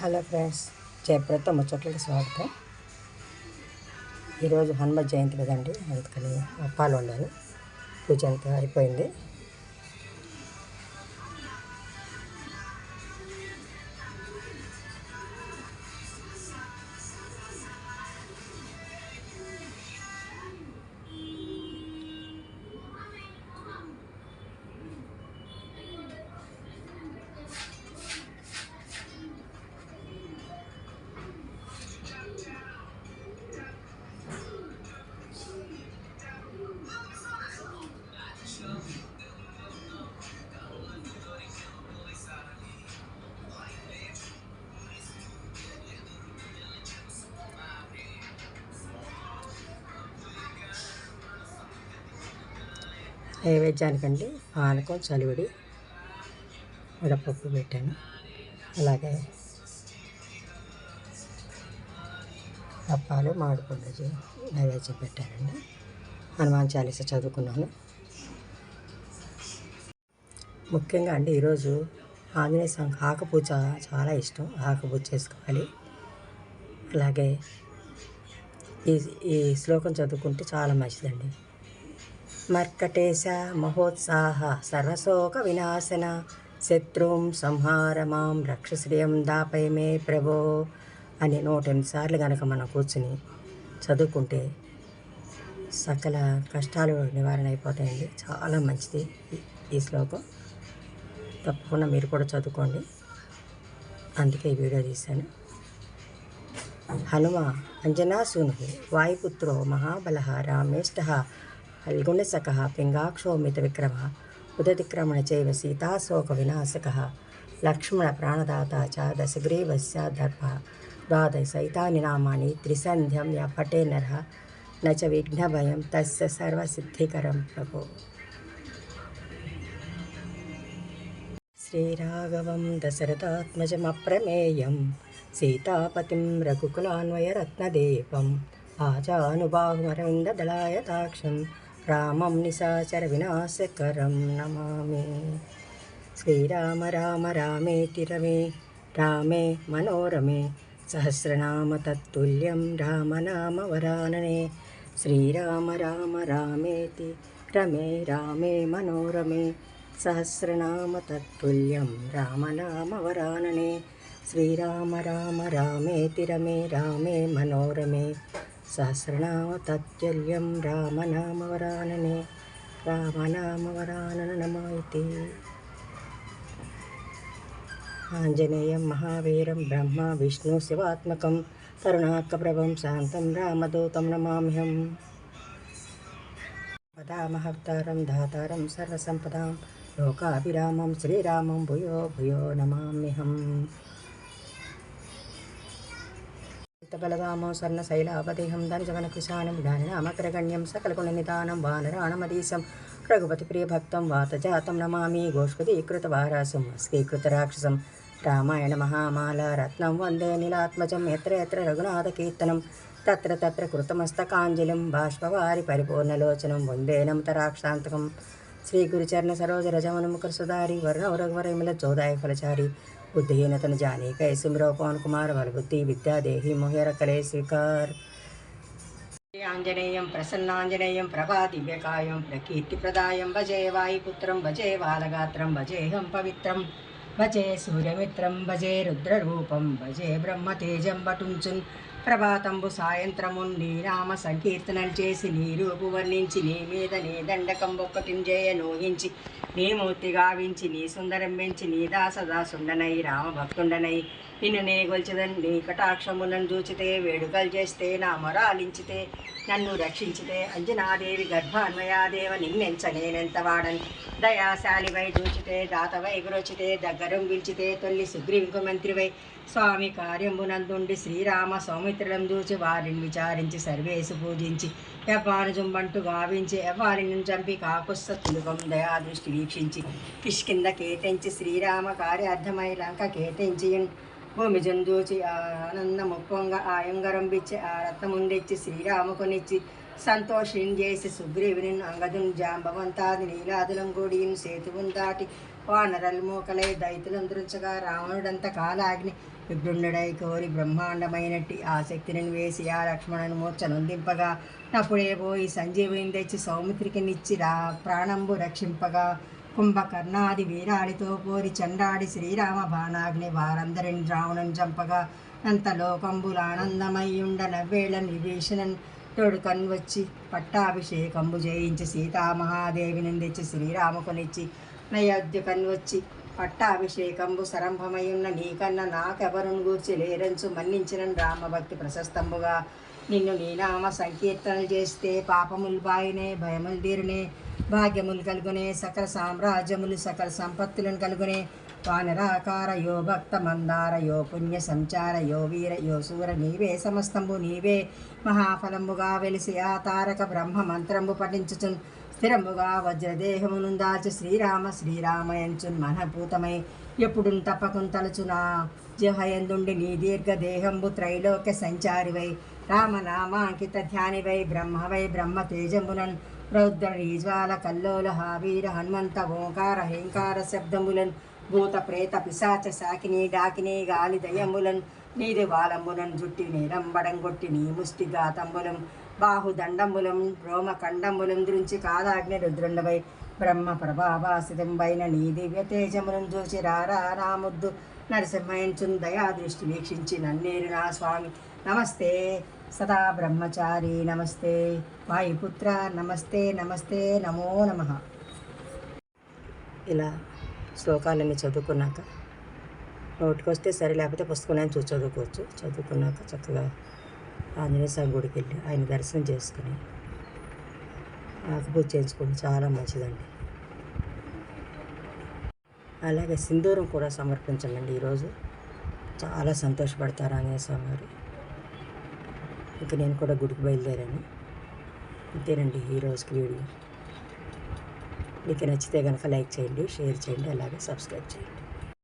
Hello friends జయప్రత ముచ్చట్లకి స్వాగతం. ఈరోజు హనుమ జయంతి కదండి అందుకని అప్పాలు వండాను. పూజ అంతా అయిపోయింది. నైవేద్యానికండి పానకం చలివిడి ఉడపప్పు పెట్టాను. అలాగే అప్పాలు మామిడిపండు నైవేద్యం పెట్టానండి. హనుమాన్ చాలీస చదువుకున్నాను. ముఖ్యంగా అండి ఈరోజు ఆంజనేయ స్వామి ఆకుపూజ చాలా ఇష్టం. ఆకుపూజ చేసుకోవాలి. అలాగే ఈ ఈ శ్లోకం చదువుకుంటే చాలా మంచిదండి. మర్కటేశ మహోత్సాహ సర్వశోక వినాశన శత్రుం సంహార మాం రక్షశ్రియం దాపై మే ప్రభో అని నూట ఎనిమిది సార్లు కనుక మనం కూర్చుని చదువుకుంటే సకల కష్టాలు నివారణ అయిపోతాయండి. చాలా మంచిది ఈ- శ్లోకం. తప్పకుండా మీరు కూడా చదువుకోండి. అందుకే ఈ వీడియో తీశాను. హనుమ అంజనాసూను వాయుపుత్రో మహాబల రామేష్ట ఫల్గుణసక పింగాక్షో మిత విక్రమ ఉదతిక్రమణ చైవ సీతాశోక వినాశక లక్ష్మణ ప్రాణదాత చ దశగ్రీవస్య దర్భ ద్వాదశ నామాని త్రిసంధ్యం య పటే నర నచ విఘ్నభయం తస్య సర్వసిద్ధికరం ప్రభు శ్రీరాఘవం దశరథాత్మజమప్రమేయం సీతాపతిం రఘుకులాన్వయరత్నదేవం ఆజానుబాహుమరవిందదళాయతాక్షం रामं निशाचरविनाशकरं नमामि। श्रीराम राम रामेति रमे रामे मनोरमे सहस्रनाम तत्तुल्यं रामनामवरामने श्रीराम राम रामेति रमे रामे मनोरमे सहस्रनाम तत्तुल्यं रामनामवरामने श्रीराम राम रामेति रमे रामे मनोरमे सहस्रनाम ताच्चर्यं रामनामवरानने रामनामवरानन नमायते आञ्जनेयं महावीरं, ब्रह्मा विष्णुशिवात्मकं तरुणाकप्रभं शान्तं, रामदूतं नमाम्यहं पदामहवतारं धातारं, सर्वसम्पदां, लोकाभिरामं, श्रीरामं, भूयो भूयो नमाम्यहम्। శ్రీరామం భూయో శైలాపదేహం నమామ్యహం కుశానం స్వర్ణశైలాపదేహం ధనజవనకుశానం జ్ఞానినామగ్రగణ్యం సకలగుణనిదానం వానరాణమదీశం రఘుపతి ప్రియభక్తం వాతజాతం నమామి గోష్పదీకృతవారాసం స్వీకృతరాక్షసం రామాయణ మహామాల రత్నం వందే నీలాత్మజం ఎత్ర ఎత్ర రఘునాథకీర్తనం తత్ర తత్ర కృతమస్తకాంజలిం బాష్పవారి పరిపూర్ణలోచనం వందే నమతరాక్షాంతకం శ్రీ గురుచరణ సరోజ రజమనుముఖ సుధారి వరుణ రఘువరమిల చోదాయ ఫలచారి బుద్ధిహీనతను జానీ కై సుమిరో పవన్ కుమార్ బలబుద్ధి విద్యాదేహి మొహేర కలే స్వీకార్. ఆంజనేయం ప్రసన్నాంజనేయం ప్రభా దివ్యకాయం ప్రకీర్తిప్రదాయం భజే వాయుపుత్రం భజే బాలగాత్రం భజేహం పవిత్రం భజే సూర్యమిత్రం భజే రుద్రరూపం భజే బ్రహ్మతేజం వటుంచున్ ప్రభాతంబు సాయంత్రమున్ నీ నామ సంకీర్తనలు చేసి నీ రూపు వర్ణించి నీ మీద నీ దండకం ఒక్కటింజేయ నోహించి నీ మూర్తి గావించి నీ సుందరం పెంచి నీ దాసదాసుండనై రామభక్తుండనై. నిన్ను నేగొల్చదండి కటాక్షములను చూచితే వేడుకలు చేస్తే నా మొరాలించితే నన్ను రక్షించితే అంజనాదేవి గర్భాన్వయాదేవ నిన్నెంచ నేనెంత వాడని దయాశాలివై చూచితే దాతవై గురొచితే దగ్గరం పిలిచితే తొల్లి సుగ్రీవికు మంత్రివై. స్వామి కార్యంబునందుండి శ్రీరామ సౌమిత్రులం చూచి వారిని విచారించి సర్వేసు పూజించి యవ్వాను భావించి గావించి చంపి కాకుస్త తులుకం దయాదృష్టి వీక్షించి. కిష్కింద కేటించి శ్రీరామ కార్యార్థమై లంక కేటించి భూమి జందూచి ఆనంద ముప్పొంగ ఆయంగరంబిచ్చి ఆ రత్నముండిచ్చి శ్రీరాముకునిచ్చి సంతోషిని చేసి సుగ్రీవుని అంగదుని జాంబవంతాది నీలాదులం గూడిని సేతువుని దాటి వానరల్ మూకలై దైతులందరించగా రావణుడంత కాలాగ్ని. విఘ్నుడై కోరి బ్రహ్మాండమైనట్టి ఆ శక్తిని వేసి ఆ లక్ష్మణుని మూర్చనొందింపగా నప్పుడే పోయి సంజీవుని తెచ్చి సౌమిత్రికి నిచ్చిరా ప్రాణంబు రక్షింపగా. కుంభకర్ణాది వీరాడితో పోరి చండాడి శ్రీరామ బాణాగ్ని వారందరిని రావణం చంపగా అంతలోకంబుల ఆనందమయ్యుండ నవ్వేళ విభీషణన్ తొడుకన్ వచ్చి పట్టాభిషేకంబు జయించి సీతామహాదేవిని తెచ్చి శ్రీరాముకునిచ్చి నయోధ్యకన్ వచ్చి పట్టాభిషేకంబు సరంభమయున్న నీకన్న నాకెవరును గూర్చి లేరంచు మన్నించిన రామభక్తి ప్రశస్తంబుగా నిన్ను నీనామ సంకీర్తనలు చేస్తే పాపములు బాయినే భయములు తీరునే భాగ్యములు కలుగునే సకల సామ్రాజ్యములు సకల సంపత్తులను కలుగునే వానరాకార యో భక్త మందార యో పుణ్య సంచార యో వీర యో సూర నీవే సమస్తంబు నీవే మహాఫలంబుగా వెలిసి ఆ తారక బ్రహ్మ మంత్రంబు పఠించుచున్. స్థిరముగా వజ్రదేహమును దాల్చి శ్రీరామ శ్రీరామయంచున్ మనభూతమై ఎప్పుడు తప్పకున్ తలుచునా? జహయందుండి నీ దీర్ఘ దేహంబు త్రైలోక్య సంచారివై. రామనామాంకిత ధ్యానివై బ్రహ్మవై బ్రహ్మ తేజమునన్ రౌద్ర రీజ్వాల కల్లోల హావీర హనుమంత ఓంకార హేంకార శబ్దములన్. భూత ప్రేత పిశాచ సాకిని డాకిని గాలి దయములన్ నీది వాలంబులన్ జుట్టి నీరంబడం కొట్టి నీ ముష్టి గాతంబులం బాహుదండంబులం రోమ కండంబులం దృంచి కాదాగ్ని రుద్రుండవై. బ్రహ్మ ప్రభావాసితంబైన నీ దివ్య తేజములను చూసి రారా రాముద్దు. నరసింహయంచున్ దయా దృష్టి వీక్షించి నన్నేరు నా స్వామి. నమస్తే సదా బ్రహ్మచారి నమస్తే. వాయుపుత్ర నమస్తే నమస్తే నమో నమ. ఇలా శ్లోకాలన్నీ చదువుకున్నాక నోటికొస్తే సరే లేకపోతే పుస్తకం చూసి చదువుకోవచ్చు. చదువుకున్నాక చక్కగా ఆంజనేయ స్వామి గుడికి వెళ్ళి ఆయన దర్శనం చేసుకుని ఆకుపూజ చేయించుకోండి చాలా మంచిదండి. అలాగే సింధూరం కూడా సమర్పించండి ఈరోజు. చాలా సంతోషపడతారు ఆంజనేయ స్వామి గారు. ఇంకా నేను కూడా గుడికి బయలుదేరాను. అంతేనండి ఈ రోజుకి వీడియో. మీకు నచ్చితే కనుక లైక్ చేయండి షేర్ చేయండి అలాగే సబ్స్క్రైబ్ చేయండి.